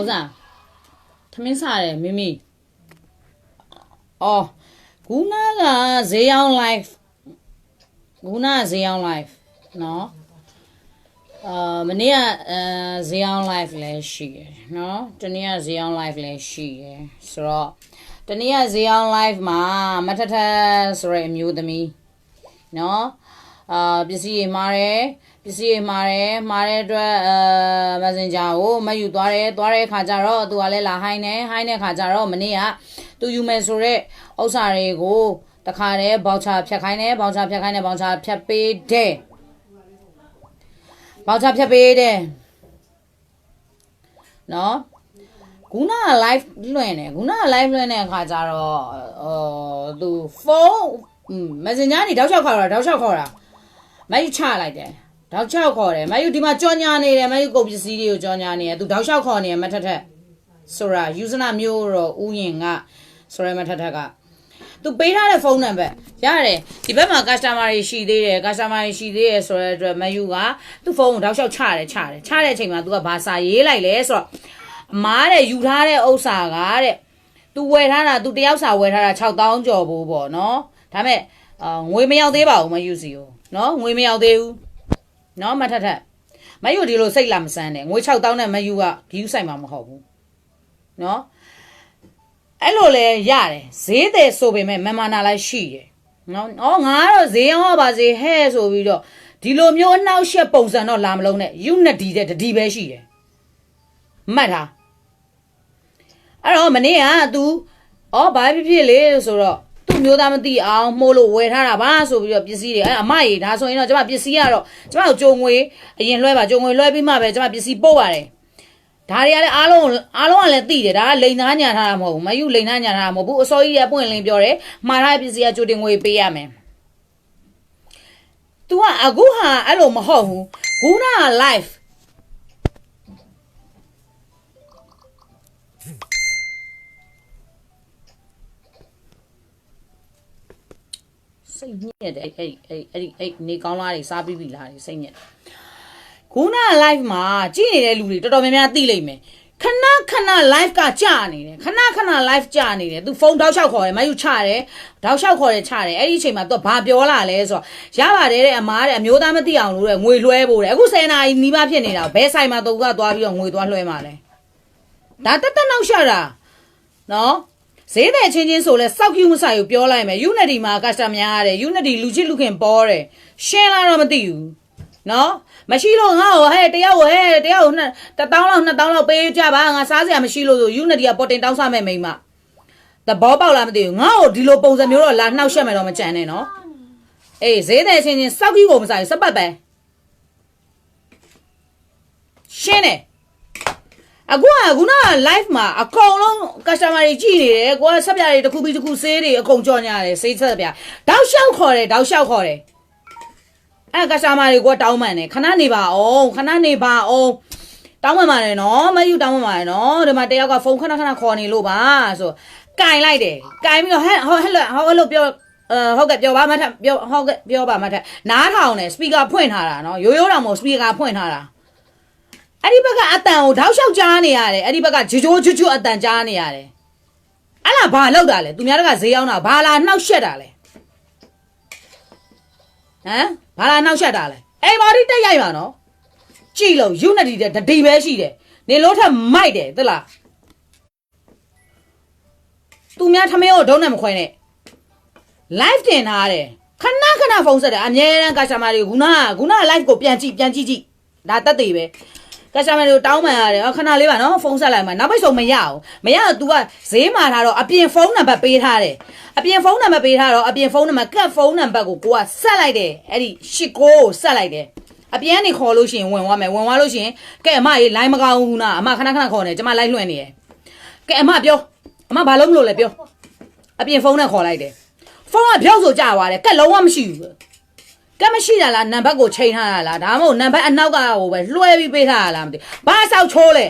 ဥစားသမင်းစားတယ်မိမိအော်ခုနကဈေးအောင် live ခုနကဈေးအောင် live နော်အာမနေ့ကအဲဈေးအောင် live လည်းရှိရယ်နော်တနေ့ကဈေးအောင် live လည်းရှိရယ်ဆိုတော့တနေ့ကဈေးအောင် live မှာမထထဆိုရဲအမျိုးသမီးနော်အာပစ္စည်းတွေမှားတယ် ပစ္စည်းတွေမှားတယ်မှားတဲ့အတွက်အဲ messenger ကိုမယူသွားတယ်သွားတဲ့ခါကျတော့သူကလည်းလာဟိုင်းနေဟိုင်းတဲ့ခါကျတော့မနေ့ကသူယူမယ်ဆိုတော့ဥစ္စာတွေကိုတခါတည်းဘောက်ချဖြတ်ခိုင်းတယ်ဘောက်ချဖြတ်ခိုင်းတယ်ဘောက်ချဖြတ်ပေးတယ်ဘောက်ချဖြတ်ပေးတယ်နော်ခုနက live လွှင့်တယ်ခုနက live လွှင့်တဲ့အခါကျတော့အော်သူဖုန်း messenger နေတောက်ချောက်ခေါ်တာတောက်ချောက်ခေါ်တာမယူချလိုက်တယ် တောက်ချောက်ခေါ်တယ်မယူဒီမှာကြော်ညာနေတယ်မယူကုန်ပစ္စည်းတွေကိုကြော်ညာနေတယ်သူတောက်ချောက်ခေါ်နေတယ်မထက်ထက်ဆိုတာယူဇနာမျိုးတော့ဥယင်ကဆိုရဲမထက်ထက်ကသူပေးထားတဲ့ဖုန်းနံပါတ်ရတယ်ဒီဘက်မှာ customer တွေရှိသေးတယ် customer တွေရှိသေးတယ်ဆိုတဲ့အတွက်မယူကသူ့ဖုန်းကိုတောက်ချောက်ချတယ်ချတယ်ချတဲ့အချိန်မှာ तू ကဘာစာရေးလိုက်လဲဆိုတော့အမားတဲ့ယူထားတဲ့ဥစ္စာကတဲ့ तू ဝယ်ထားတာ तू တယောက်စာဝယ်ထားတာ6000ကျော်ဘူးပေါ့နော်ဒါမဲ့အာငွေမရောက်သေးပါဘူးမယူစီကိုနော်ငွေမရောက်သေးဘူး နော်မထက်ထက်မယူဒီလိုစိတ်လာမစမ်းနဲ့ငွေ6000နဲ့မယူကဂယူးဆိုင်မှာမဟုတ်ဘူးနော်အဲ့လိုလဲရတယ်ဈေးတယ်ဆိုပေမဲ့မမနာလိုက်ရှိတယ်နော်ဩငါကတော့ဈေးရောပါဈေးဟဲ့ဆိုပြီးတော့ဒီလိုမျိုးအနောက်ရှက်ပုံစံတော့လာမလုံးနဲ့ unity တဲ့တတိပဲရှိတယ်မှတ်ထားအဲ့တော့မနေ့က तू ဩဘာဖြစ်ဖြစ်လေဆိုတော့ သူ့မျိုးသားမသိအောင်မှုလို့ဝယ်ထားတာပါဆိုပြီးတော့ပစ္စည်းတွေအဲ့အမကြီးဒါဆိုရင်တော့ကျမပစ္စည်းကတော့ကျမကိုကြုံငွေအရင်လွှဲပါကြုံငွေလွှဲပြီးမှပဲကျမပစ္စည်းပို့ပါတယ်ဒါတွေကလည်းအားလုံးအားလုံးကလည်းသိတယ်ဒါကလိန်သားညာထားတာမဟုတ်ဘူးမယူလိန်သားညာထားတာမဟုတ်ဘူးအစောကြီးကပွင့်လင်းပြောတယ်မှားထားတဲ့ပစ္စည်းကကြိုတင်ငွေပေးရမယ် तू ကအခုဟာအဲ့လိုမဟုတ်ဘူးဂူနာ life စိတ်ညစ်တယ်အဲ့အဲ့အဲ့အဲ့အဲ့နေကောင်းလားတွေစားပြီးပြီလားတွေစိတ်ညစ်ခုန live မှာကြည့်နေတဲ့လူတွေတော်တော်များများသိလိမ့်မယ်ခဏခဏ live ကကြာနေတယ်ခဏခဏ live ကြာနေတယ်သူဖုန်းတောက်လျှောက်ခေါ်တယ်မယူချတယ်တောက်လျှောက်ခေါ်တယ်ချတယ်အဲ့ဒီအချိန်မှာသူကဘာပြောလာလဲဆိုတော့ရပါတယ်တဲ့အမားတဲ့အမျိုးသားမသိအောင်လို့တဲ့ငွေလွှဲဖို့တဲ့အခု10နာရီနီးပါးဖြစ်နေတာဘယ်ဆိုင်မှာသူကသွားပြီးတော့ငွေသွားလွှဲမှာလဲဒါတက်တက်နောက်ရှက်တာနော် ဈေးတဲ့ချင်းချင်းဆိုလဲစောက်ကျူးမဆိုင်ကိုပြောလိုက်မယ် Unity မှာ customer များရတယ် Unity လူချစ်လူခင်ပေါ်တယ်ရှင်းလာတော့မသိဘူးနော်မရှိလို့ငါ့ကိုဟဲ့တယောက်ကိုဟဲ့တယောက်ကိုနှစ်တစ်တောင်းလောက်နှစ်တောင်းလောက်ပေးကြပါငါစားစရာမရှိလို့ဆို Unity ကပေါ်တင်တောင်းစားမဲ့မိန်းမတဘောပေါက်လားမသိဘူးငါ့ကိုဒီလိုပုံစံမျိုးတော့လာနှောက်ရှက်မယ်တော့မကြံနဲ့နော်အေးဈေးတဲ့ချင်းချင်းစောက်ကြီးကိုမဆိုင်ဘူးစပတ်ပဲရှင်းတယ် အခုကခုနက live မှာအကုန်လုံး customer တွေကြည့်နေတယ်ကိုကဆက်ပြတွေတစ်ခုပြီးတစ်ခုဆေးတွေအကုန်ကြော်ညာတယ်ဆေးဆက်ပြတောက်လျှောက်ခေါ်တယ်တောက်လျှောက်ခေါ်တယ်အဲ့ customer တွေကိုတောင်းပန်တယ်ခဏနေပါအောင်ခဏနေပါအောင်တောင်းပန်ပါတယ်နော်မယူတောင်းပန်ပါတယ်နော်ဒီမှာတယောက်ကဖုန်းခဏခဏခေါ်နေလို့ပါဆိုကင်လိုက်တယ်ကင်ပြီးတော့ဟဲ့ဟောဟဲ့ဟောဟဲ့လို့ပြောအဲဟုတ်ကဲ့ပြောပါမထက်ပြောဟုတ်ကဲ့ပြောပါမထက်နားထောင်တယ်စပီကာဖွင့်ထားတာနော်ရိုးရိုးတောင်မို့စပီကာဖွင့်ထားတာ အဲ့ဒီဘက်ကအတန်ကိုတောက်လျှောက်ကြားနေရတယ်အဲ့ဒီဘက်ကဂျိုဂျိုဂျွတ်ဂျွတ်အတန်ကြားနေရတယ်အဲ့လားဘာလောက်တာလဲသူများတကဈေးရောက်တာဘာလာနှောက်ရှက်တာလဲဟမ်ဘာလာနှောက်ရှက်တာလဲအေးဘာဒီတက်ရိုက်ပါနော်ကြည့်လို့ unity တဲ့ဒတိပဲရှိတယ်နေလို့ထက်မိုက်တယ်သလားသူများထမင်းကိုဒုံးနဲ့မခွဲနဲ့ live တင်ထားတယ်ခဏခဏဖုန်းဆက်တယ်အမြဲတမ်း customer တွေခုနကခုနက live ကိုပြန်ကြည့်ပြန်ကြည့်ကြည့်ဒါတက်သေးပဲ customer တွေကိုတောင်းပန်ရတယ်ခဏလေးပါနော်ဖုန်းဆက်လိုက်မှာနောက်ပိတ်ဆုံးမရအောင်မရတော့ तू ကဈေးမှာထားတော့အပြင်ဖုန်းနံပါတ်ပေးထားတယ်အပြင်ဖုန်းနံပါတ်ပေးထားတော့အပြင်ဖုန်းနံပါတ်ကတ်ဖုန်းနံပါတ်ကိုကိုကဆက်လိုက်တယ်အဲ့ဒီရှစ်ကိုကိုဆက်လိုက်တယ်အပြန်ကနေခေါ်လို့ရှိရင်ဝင်သွားမယ်ဝင်သွားလို့ရှိရင်ကဲအမကြီး line မကောင်းဘူးနာအမခဏခဏခေါ်နေကျမ line လွှင့်နေရယ်ကဲအမပြောအမဘာလို့မလို့လဲပြောအပြင်ဖုန်းနဲ့ခေါ်လိုက်တယ်ဖုန်းကပြောက်ဆိုကြသွားတယ်ကက်လုံးဝမရှိဘူး ကက်မရှိတာလားနံပါတ်ကိုချိန်ထားတာလားဒါမှမဟုတ်နံပါတ်အနောက်ကဟိုပဲလွှဲပြီးပေးထားတာလားမသိဘာဆောက်ချိုးလဲ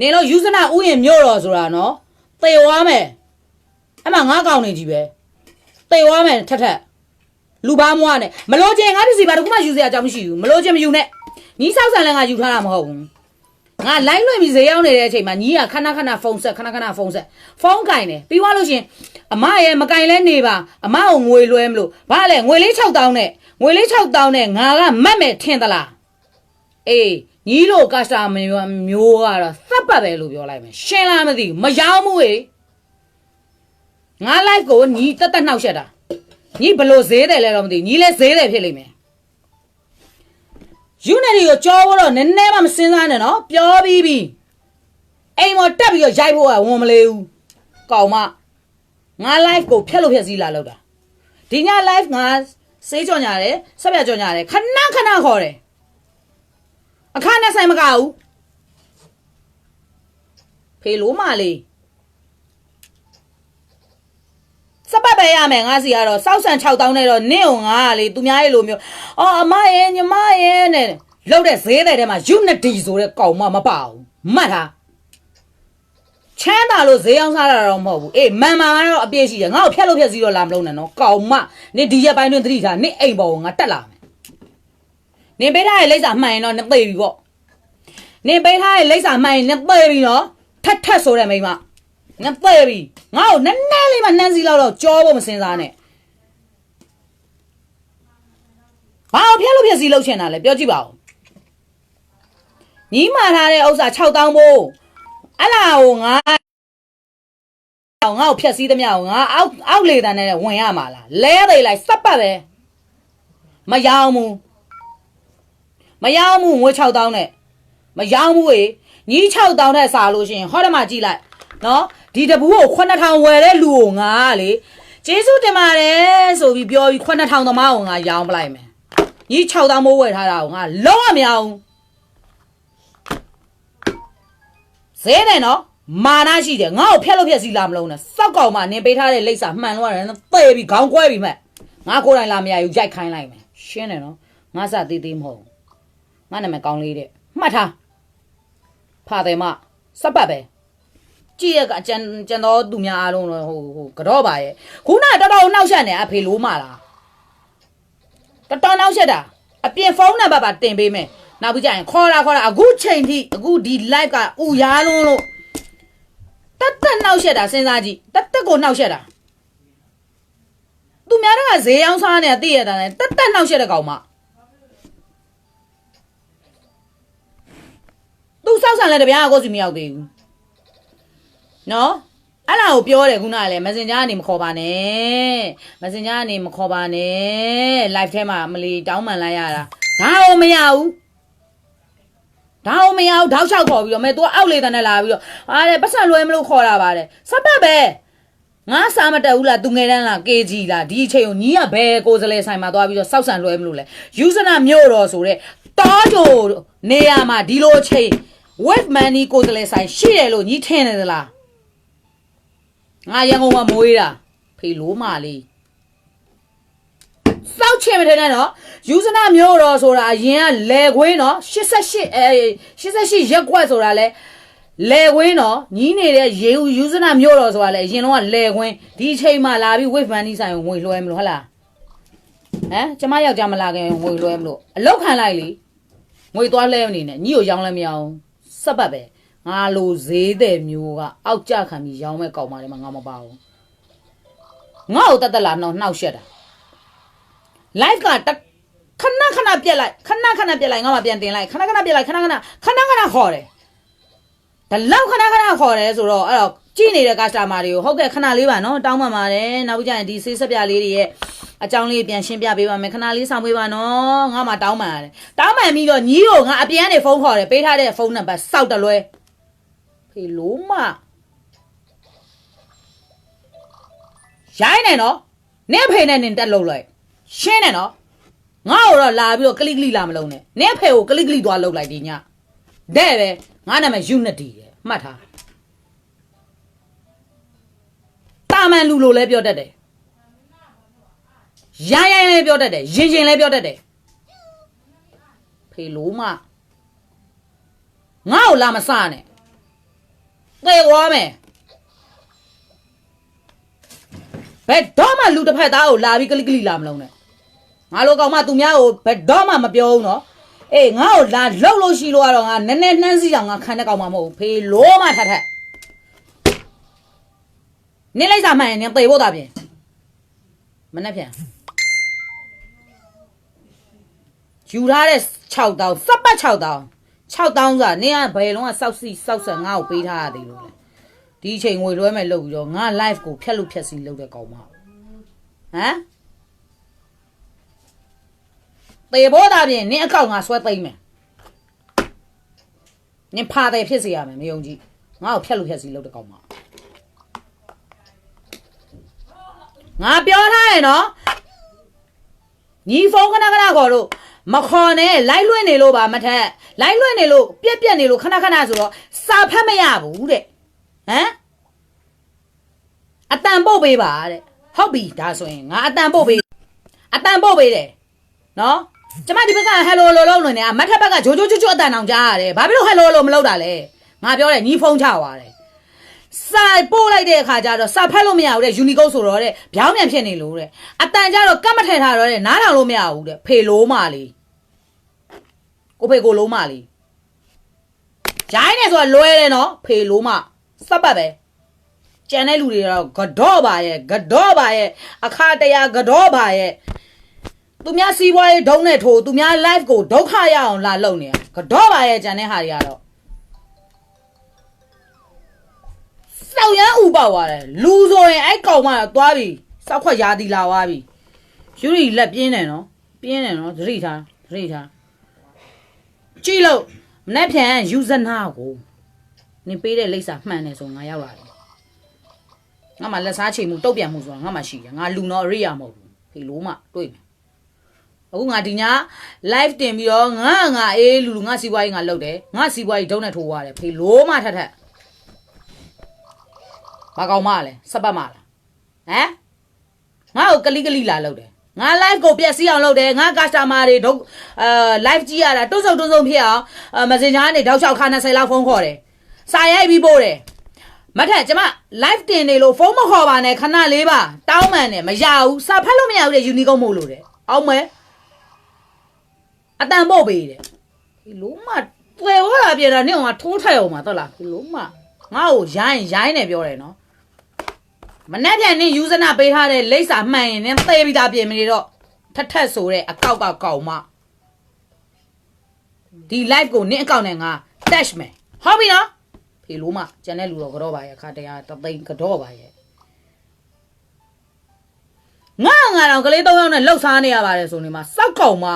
နေလို့ယူဇနာဥယျင်မြို့တော်ဆိုတာနော်တေဝါမယ်အဲ့မှာငါးကောင်နေကြီးပဲတေဝါမယ်ထက်ထက်လူဘာမွားနဲ့မလို့ချင်းငါပစ္စည်းပါတခုမှယူစရာအကြောင်းမရှိဘူးမလို့ချင်းမယူနဲ့နီးဆောက်ဆန်လည်းငါယူထားတာမဟုတ်ဘူး ငါ line လွှင့်ပြီးဈေးရောက်နေတဲ့အချိန်မှာညီကခဏခဏဖုန်းဆက်ခဏခဏဖုန်းဆက်ဖုန်းကင်တယ်ပြီးသွားလို့ရှရင်အမရဲ့မကင်လဲနေပါအမကိုငွေလွှဲမလို့ဘာလဲငွေလေး6000နဲ့ငွေလေး6000နဲ့ငါကမတ်မဲ့ထင်သလားအေးညီလိုကစတာမျိုးမျိုးကတော့သတ်ပတ်ပဲလို့ပြောလိုက်မယ်ရှင်းလားမသိဘူးမရောဘူးေငါ live ကိုညီတက်တက်နှောက်ရှက်တာညီဘလို့ဈေးတယ်လဲတော့မသိဘူးညီလဲဈေးတယ်ဖြစ်လိမ့်မယ် ယူနေရီကိုကြောတော့နည်းနည်းမှမစင်းစားနဲ့နော်ပြောပြီးပြီအိမ်မော်တက်ပြီးတော့ရိုက်ဖို့ကဝန်မလေးဘူးကောင်မငါ live ကိုဖျက်လို့ဖျက်စည်းလာလောက်တာဒီည live ငါစေးကြော်ညာတယ်ဆက်ပြကြော်ညာတယ်ခဏခဏခေါ်တယ်အခါနဲ့ဆိုင်မကဘူးဖေလိုမလေး စပတ်ပဲရမယ်ငါစီကတော့စောက်ဆန်6000နဲ့တော့နင့်ကိုငါကလေသူများရဲ့လိုမျိုးအော်အမရဲ့ညီမရဲ့နဲ့လောက်တဲ့ဈေးတဲ့ထဲမှာ unity ဆိုတဲ့ကောင်မမပါဘူးမှတ်ထားချမ်းသာလို့ဈေးအောင်စားတာတော့မဟုတ်ဘူးအေးမန်မာကတော့အပြည့်ရှိတယ်ငါ့ကိုဖျက်လို့ဖျက်စီတော့လာမလုံးနဲ့နော်ကောင်မနင်ဒီရက်ပိုင်းတွင်သတိထားနင်အိမ်ပေါ်ကိုငါတက်လာမယ်နင်ပေးထားရဲ့လိပ်စာမှန်ရင်တော့နင်သိပြီပေါ့နင်ပေးထားရဲ့လိပ်စာမှန်ရင်နင်သိပြီနော်ထက်ထက်ဆိုတဲ့မိန်းမ ငါပဲ့ပြီငါ့ကိုနည်းနည်းလေးမှနှမ်းစီလောက်တော့ကြောဖို့မစင်စားနဲ့ဘာလို့ဖျက်လို့ပြက်စီလောက်ချင်တာလဲပြောကြည့်ပါဦးညီးမာထားတဲ့ဥစ္စာ6000ဘိုးအဲ့လာကိုငါငါ့ကိုဖျက်စီးသမျှကိုငါအောက်အောက်လေတန်းနဲ့ဝင်ရမှာလားလဲသေးလိုက်စပ်ပတ်ပဲမရောင်းဘူးမရောင်းဘူးငွေ6000နဲ့မရောင်းဘူးေညီး6000နဲ့စားလို့ရှိရင်ဟောတယ်မှာကြည့်လိုက် နော်ဒီတပူကို9000ဝယ်တဲ့လူကိုငါကလေကျေးဇူးတင်ပါတယ်ဆိုပြီးပြောပြီး9000သမားကိုငါရောင်းပလိုက်မယ်ညီ6000မိုးဝယ်ထားတာကိုငါလုံးဝမရအောင်ဈေးတယ်နော်မာနရှိတယ်ငါ့ကိုဖျက်လို့ဖျက်စီလာမလုံးနဲ့စောက်ကောင်မှနင်ပေးထားတဲ့လိပ်စာမှန်လို့ရတယ်နော်ပဲ့ပြီးခေါင်းကွဲပြီးမှငါကိုယ်တိုင်လာမရဘူးရိုက်ခိုင်းလိုက်မယ်ရှင်းတယ်နော်ငါစသေးသေးမဟုတ်ငါနာမည်ကောင်းလေးတဲ့မှတ်ထားဖာတယ်မစပ်ပတ်ပဲ ကြည့်ရကကျန်ကျန်တော့သူများအားလုံးတော့ဟိုဟိုကတော့ပါရဲ့ခုနကတော်တော်နှောက်ရှက်နေအဖေလိုမလားတော်တော်နှောက်ရှက်တာအပြင်ဖုန်းနံပါတ်ပါတင်ပေးမယ်နောက်ပြီးကြရင်ခေါ်တာခေါ်တာအခုချိန်ထိအခုဒီ live ကဥရားလုံးလို့တက်တက်နှောက်ရှက်တာစဉ်းစားကြည့်တက်တက်ကိုနှောက်ရှက်တာသူများတော့ကဈေးအောင်စားနေတာသိရတာနဲ့တက်တက်နှောက်ရှက်တဲ့ကောင်မသူစောက်ဆန်လဲတပြားကိုစီမရောက်သေးဘူး နော်အဲ့လာကိုပြောတယ်ခုနကလည်း Messenger ကနေမခေါ်ပါနဲ့ Messenger ကနေမခေါ်ပါနဲ့ live ထဲမှာမလီတောင်းပန်လိုက်ရတာဒါတော့မရဘူးဒါတော့မရဘူးတောက်လျှောက်ခေါ်ပြီးတော့မဲ तू အောက်လေတန်းနဲ့လာပြီးတော့အားတဲ့ပတ်စံလွှဲမလို့ခေါ်တာပါတယ်စပတ်ပဲငါစားမတက်ဘူးလားသူငယ်တန်းလား KG လားဒီအချိန်ကိုညီးကဘယ်ကိုယ်စလဲဆိုင်မှာသွားပြီးတော့စောက်ဆန်လွှဲမလို့လဲယူဇနာမြို့တော်ဆိုတဲ့တောကြိုနေရာမှာဒီလိုအချိန် wave money ကိုယ်စလဲဆိုင်ရှိတယ်လို့ညီးထင်နေသလား ငါရန်ကုန်မှာမွေးတာဖေလိုမလေးစောက်ချင်မထင်နဲ့နော်ယူဇနာမျိုးတော်ဆိုတာအရင်ကလေခွင်းနော်88အဲ88ရက်ကွက်ဆိုတာလဲလေခွင်းနော်ညီးနေတဲ့ရေယူဇနာမျိုးတော်ဆိုတာလဲအရင်တော့ကလေခွင်းဒီအချိန်မှလာပြီး wave money ဆိုင်ကိုငွေလွှဲမလို့ဟုတ်လားဟမ်ကျမယောက်ျားမလာခင်ငွေလွှဲမလို့အလောက်ခံလိုက်လေငွေသွားလဲမနေနဲ့ညီကိုရောင်းလဲမရအောင်စက်ပတ်ပဲ ငါလိုဈေးတဲ့မျိုးကအောက်ကြခံပြီးရောင်းမဲ့ကောင်မတွေမှာငါမပါဘူးငါ့ကိုတတ်တက်လာတော့နှောက်ရှက်တာ live ကတခဏခဏပြက်လိုက်ခဏခဏပြက်လိုက်ငါမှပြန်တင်လိုက်ခဏခဏပြက်လိုက်ခဏခဏခဏခဏခေါ်တယ်ဒါလောက်ခဏခဏခေါ်တယ်ဆိုတော့အဲ့တော့ကြည့်နေတဲ့ကစတာမာတွေကိုဟုတ်ကဲ့ခဏလေးပါနော်တောင်းပန်ပါတယ်နောက်ပြီးကြရင်ဒီဆေးဆက်ပြလေးတွေရဲ့အကြောင်းလေးပြန်ရှင်းပြပေးပါမယ်ခဏလေးဆောင်ပေးပါနော်ငါမှတောင်းပန်ရတယ်တောင်းပန်ပြီးတော့ညီးကိုငါအပြန်ကနေဖုန်းခေါ်တယ်ပေးထားတဲ့ဖုန်းနံပါတ်စောက်တလွဲဖေ လိုမရိုင်းနေနော်နင့်ဖေနဲ့နင်တက်လို့လိုက်ရှင်းနေနော်ငါ့ကိုတော့လာပြီးတော့ကလိကလိလာမလုံးနဲ့နင့်ဖေကိုကလိကလိသွားလှုပ်လိုက်ဒီညတဲ့ပဲငါနာမည် unity ရဲ့မှတ်ထားတာမန်လူလိုလဲပြောတတ်တယ်ရိုင်းရိုင်းလဲပြောတတ်တယ်ရင်ရင်လဲပြောတတ်တယ်ဖေလိုမငါ့ကိုလာမစနဲ့ သေသွားမယ်ဘယ်တော့မှလူတစ်ဖက်သားကိုလာပြီးကလိကလိလာမလုံးနဲ့ငါလိုကောင်မသူများကိုဘယ်တော့မှမပြောဘူးနော်အေးငါ့ကိုလာလှုပ်လို့ရှိလို့ကတော့ငါနည်းနည်းနှမ်းစီအောင်ငါခံတဲ့ကောင်မှမဟုတ်ဘူးဖေလိုမှထထနေလိုက်စားမှန်ရင်သေဖို့တာပြင်မနဲ့ပြန်ယူထားတဲ့6000စပတ်6000 6000ဆိုတာနင်ကဘယ်လုံးကစောက်စီစောက်ဆန်ငါ့ကိုပေးထားရသေးလို့လဲဒီအချိန်ငွေလွှဲမဲ့လုပ်ပြီးတော့ငါ live ကိုဖျက်လို့ဖျက်စီလုပ်တဲ့ကောင်မဟမ်ပေဘောတာပြင်နင်အကောင့်ငါဆွဲသိမ့်မယ်နင်ဖာတယ်ဖြစ်စီရမယ်မယုံကြည်ငါ့ကိုဖျက်လို့ဖျက်စီလုပ်တဲ့ကောင်မငါပြောထားရယ်နော်ညီဖုန်းခဏခဏခေါ်လို့ မခေါ်နဲ့လိုက်လွှင့်နေလို့ပါမထက်လိုက်လွှင့်နေလို့ပြက်ပြက်နေလို့ခဏခဏဆိုတော့စာဖတ်မရဘူးတဲ့ဟမ်အတန်ပို့ပေးပါတဲ့ဟုတ်ပြီဒါဆိုရင်ငါအတန်ပို့ပေးအတန်ပို့ပေးတယ်နော်ကျမဒီဘက်ကဟယ်လိုလိုလုံးနေတယ်မထက်ဘက်ကဂျိုဂျိုဂျိုဂျိုအတန်အောင်ကြားရတယ်ဘာဖြစ်လို့ဟယ်လိုလိုမလုပ်တာလဲငါပြောတယ်ညီဖုန်းချသွားတယ် စာပို့လိုက်တဲ့အခါကျတော့စာဖတ်လို့မရဘူးတဲ့ယူနီကုတ်ဆိုတော့တဲ့ဗျောင်းပြန်ဖြစ်နေလို့တဲ့အတန်ကြတော့ကတ်မထည့်ထားတော့တဲ့နားထောင်လို့မရဘူးတဲ့ဖေလိုးမလေးကိုဖေကိုလိုးမလေးရိုင်းနေဆိုတာလွဲတယ်နော်ဖေလိုးမစပ်ပတ်ပဲကြံတဲ့လူတွေကတော့ကတော့ပါရဲ့ကတော့ပါရဲ့အခါတရာကတော့ပါရဲ့သူများစီးပွားရေးဒုံးနဲ့ထိုးသူများ live ကိုဒုက္ခရအောင်လာလုပ်နေတာကတော့ပါရဲ့ကြံတဲ့ဟာတွေကတော့ ပေါက်သွားတယ်လူဆိုရင်အဲ့ကောင်မသွားပြီစောက်ခွက်ရာသီလာသွားပြီယူရီလက်ပြင်းတယ်နော်ပြင်းတယ်နော်သတိထားသတိထားကြည့်လို့မနေ့ဖြန်ယူဇနာကိုနင်ပေးတဲ့လိပ်စာမှန်တယ်ဆိုငါရောက်လာတယ်ငါမှလက်စားချိန်မှုတုတ်ပြန်မှုဆိုတာငါမှရှိတယ်ငါလူတော့အရိယာမဟုတ်ဘူးဖေလို့မှတွေ့မယ်အခုငါဒီည live တင်ပြီးတော့ငါငါအေးလူလူငါစီးပွားရေးငါလုပ်တယ်ငါစီးပွားရေးဒုံးနဲ့ထိုးသွားတယ်ဖေလို့မှထက်ထက် ဘာကောင်မလဲစပတ်မလားဟမ်ငါ့ကိုကလိကလိလာလုပ်တယ်ငါ live ကိုပြက်စီးအောင်လုပ်တယ်ငါ customer တွေဒုအာ live ကြည့်ရတာတွန်းဆုံတွန်းဆုံဖြစ်အောင်အာ messenger ကနေတောက်လျှောက်ခါ20လောက်ဖုန်းခေါ်တယ်စာရိုက်ပြီးပို့တယ်မထက်ကျမ live တင်နေလို့ဖုန်းမခေါ်ပါနဲ့ခဏလေးပါတောင်းမှန်တယ်မရဘူးစာဖတ်လို့မရဘူးတဲ့ unique မို့လို့တဲ့အောက်မဲအတန်ပို့ပေးတယ်ဒီလုံးမတွေ့ဟောတာပြေတာနင့်ကထိုးထိုက်အောင်မှာတော့လားဒီလုံးမငါ့ကိုရိုင်းရိုင်းနေပြောတယ်နော် မနေ့ပြန်နေယူဇနာပေးထားတဲ့လိပ်စာမှန်ရင်နင်းသေပြီးသားပြင်မနေတော့ထက်ထက်ဆိုတဲ့အကောက်ကကောက်မဒီ live ကိုနင်းအကောက်နဲ့ငါ dash မယ်ဟုတ်ပြီနော်ဖေလို့မကျန်တဲ့လူတော့ကတော့ပါရဲ့ခါတရားတသိန်းကတော့ပါရဲ့ငါငါတော့ကလေး၃ယောက်နဲ့လှုပ်ရှားနေရပါတယ်ဆိုနေမှာစောက်ကောင်မ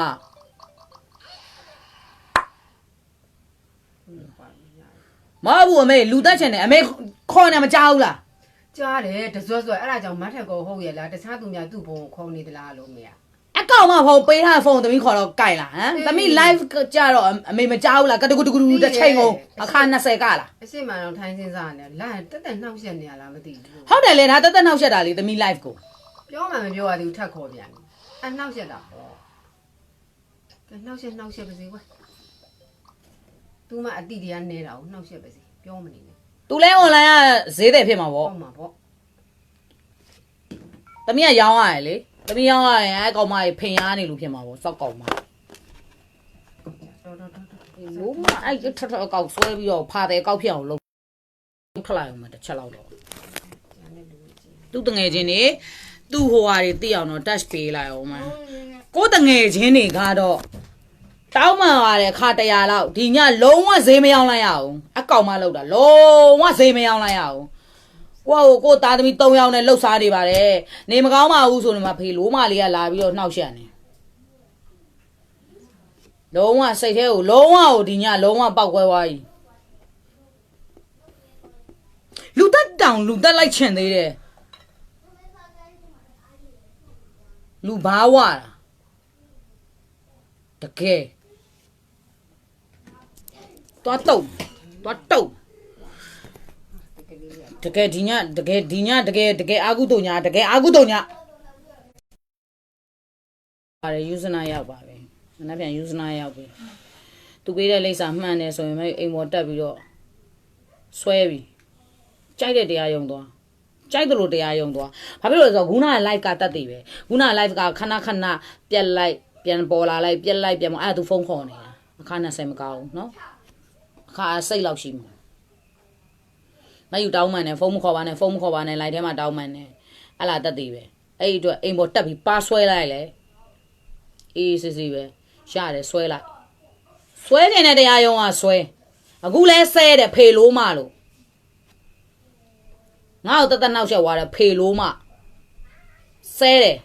မဟုတ်ဘူးအမေလူတက်ချင်တယ်အမေခေါ်နေမကြောက်ဘူးလား ကြားတယ်တစွတ်စွတ်အဲ့ဒါကြောင့်မတ်ထက်ကိုဟုတ်ရဲ့လားတခြားသူများသူ့ဘုံကိုခေါ်နေသလားလို့မရအကောင်မဖုန်းပေးထားဖုန်းသမီးခေါ်တော့ကြိုက်လားဟမ်အေးသမီး live ကြတော့အမေမကြောက်ဘူးလားကတကူတကူတစ်ချိန်ကုန်အခါ20ကလားအရှိမတော့ထိုင်းစင်းစားနေလာတက်တက်နှောက်ရက်နေရလားမသိဘူးဟုတ်တယ်လေဒါတက်တက်နှောက်ရှက်တာလေသမီး live ကိုပြောမှမပြောရသေးဘူးထပ်ခေါ်ပြန်အနှောက်ရက်တာဟောကဲနှောက်ရက်နှောက်ရက်ပါစေကွာသူမအတိတရားနေတာကိုနှောက်ရက်ပါစေပြောမနေနဲ့ သူလဲ online ကဈေးတယ်ဖြစ်မှာပေါ့ဟုတ်မှာပေါ့သမီးကရောင်းရတယ်လေသမီးရောင်းရရင်အဲကောင်မကြီးဖိန်ရနေလို့ဖြစ်မှာပေါ့စောက်ကောင်မတော်တော်တော်တော်လို့မအဲ့ထထအကောက်ဆွဲပြီးတော့ဖာတယ်အကောက်ဖြစ်အောင်လုပ်ခလိုက်အောင်မတစ်ချက်လောက်တော့ကျန်တဲ့လူကြီး သူ့တငယ်ချင်းတွေသူ့ဟိုဟာတွေသိအောင်တော့ touch ပေးလိုက်အောင်မကိုယ်တငယ်ချင်းတွေကတော့ တောင်းမှန်ရတယ်ခါတရာလောက်ဒီညလုံးဝဈေးမရောက်လိုက်ရအောင်အကောင်မလောက်တာလုံးဝဈေးမရောက်လိုက်ရအောင်ကိုယ့်ကိုကိုယ်သားသမီး၃ယောက်နဲ့လှုပ်ရှားနေပါတယ်နေမကောင်းပါဘူးဆိုနေမှာဖေလိုးမလေးကလာပြီးတော့နှောက်ရှက်နေလုံးဝစိတ်ထဲကိုလုံးဝကိုဒီညလုံးဝပောက်ကွဲသွားပြီလူတက်တောင်လူတက်လိုက်ချင်သေးတယ်လူဘာဝတာတကယ် သွားတုတ်သွားတုတ်တကယ်လေးရတကယ်ဒီညတကယ်ဒီညတကယ်တကယ်အာကုတုံညာတကယ်အာကုတုံညာပါတယ်ယူဇနာရောက်ပါပဲမနေ့ပြန်ယူဇနာရောက်ပြီသူပေးတဲ့လိပ်စာမှန်တယ်ဆိုရင်မအိမ်ပေါ်တက်ပြီးတော့ဆွဲပြီကြိုက်တဲ့တရားယုံသွားကြိုက်တယ်လို့တရားယုံသွားဘာဖြစ်လို့လဲဆိုတော့ခုနက live ကတတ်တည်ပဲခုနက live ကခဏခဏပြက်လိုက်ပြန်ပေါ်လာလိုက်ပြက်လိုက်ပြန်ပေါ်အဲ့ဒါသူဖုန်းခေါ်နေတာအခါ20မကောင်းဘူးနော်အ ခါစိတ်လောက်ရှိမှာမယူတောင်းမှန်တယ်ဖုန်းမခေါ်ပါနဲ့ဖုန်းမခေါ်ပါနဲ့လိုက်ထဲမှာတောင်းမှန်တယ်အဲ့လာတက်သေးပဲအဲ့ဒီအတွက်အိမ်ပေါ်တက်ပြီးပါဆွဲလိုက်လေအေးစစ်စစ်ပဲရတယ်ဆွဲလိုက်ဆွဲနေတဲ့တရားရုံးကဆွဲအခုလဲဆဲတယ်ဖေလို့မလို့ငါ့ကိုတက်တက်နောက်ချက်သွားတယ်ဖေလို့မဆဲတယ်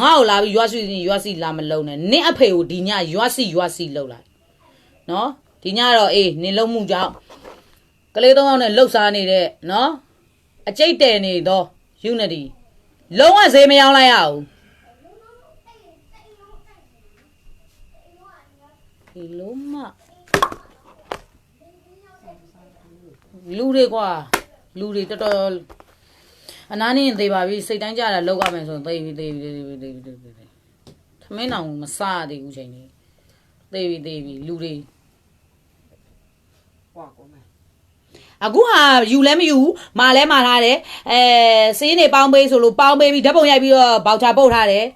ငါ့ကိုလာပြီးရွာစီရွာစီလာမလုံးနဲ့နင့်အဖေကိုဒီညရွာစီရွာစီလှုပ်လိုက်နော် ဒီညတော့အေးနင်လုံးမှုကြောင့်ကလေးသုံးယောက်နဲ့လှုပ်ရှားနေတဲ့နော်အကျိတ်တယ်နေတော့ unity လုံးဝဈေးမရောင်းလိုက်ရဘူးဒီလုံးမလူတွေကွာလူတွေတော်တော်အနားနေရင်သေးပါပြီစိတ်တိုင်းကြတာလောက်ရမယ်ဆိုရင်သေပြီသေပြီသေပြီသေပြီသေပြီသေပြီသမင်းအောင်မစားသေးဘူးချိန်นี้သေပြီသေပြီလူတွေ ဟွာကောမယ်အခုဟာယူလဲမယူဘူးမာလဲမာထားတယ်အဲစင်းနေပေါင်းပေးဆိုလို့ပေါင်းပေးပြီးဓာတ်ပုံရိုက်ပြီးတော့ဘောက်ချာပုတ်ထားတယ်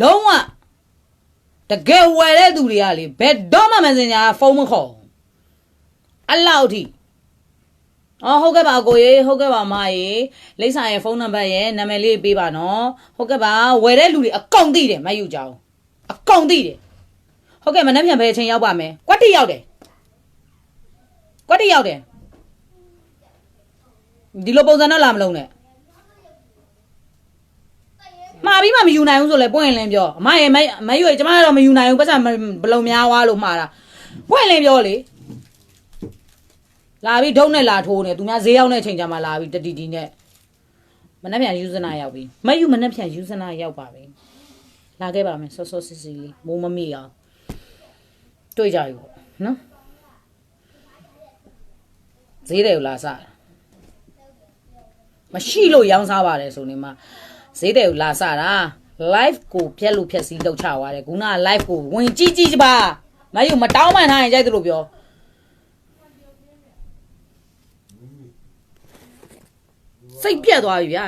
လုံးဝတကယ်ဝယ်တဲ့သူတွေကလေဘယ်တော့မှမစင်ညာဖုန်းမခေါ်ဘူးအဲ့လောက်ထိ အော်ဟုတ်ကဲ့ပါအကိုရေဟုတ်ကဲ့ပါမရေလိမ့်စာရဲ့ဖုန်းနံပါတ်ရဲ့နာမည်လေးပေးပါနော်ဟုတ်ကဲ့ပါဝယ်တဲ့လူတွေအကုန်သိတယ်မယူကြအောင်အကုန်သိတယ်ဟုတ်ကဲ့မနေ့ပြန်ဘယ်အချိန်ရောက်ပါမယ်ကွက်တိရောက်တယ်ကွက်တိရောက်တယ်ဒီလိုပုံစံတော့လာမလုံးနဲ့မှာပြီးမှမယူနိုင်ဘူးဆိုလဲပွင့်ရင်လင်းပြောအမရေမမရွေကျမကတော့မယူနိုင်ဘူးပတ်စံဘလုံများွားလို့မှားတာပွင့်လင်းပြောလေ လာပြီးဒုံနဲ့လာထိုးနေသူများဈေးရောက်တဲ့အချိန်ကျမှလာပြီးတတီတီနဲ့မနှက်ပြန်ယူဇနာရောက်ပြီမယူမနှက်ပြန်ယူဇနာရောက်ပါပြီလာခဲ့ပါမယ်ဆော့ဆော့စစ်စစ်လေးမိုးမမိအောင်တွေ့ကြယူပေါ့နော်ဈေးတယ်ကိုလာစားမရှိလို့ရောင်းစားပါတယ်ဆိုနေမှာဈေးတယ်ကိုလာစားတာ live ကိုဖြက်လို့ဖြက်စီးလောက်ချသွားတယ်ခုနက live ကိုဝင်ကြည့်ကြည့်ပါမယူမတောင်းမှန်ထားရင်ကြိုက်တယ်လို့ပြော စိတ်ပြက်သွားပြီဗျာ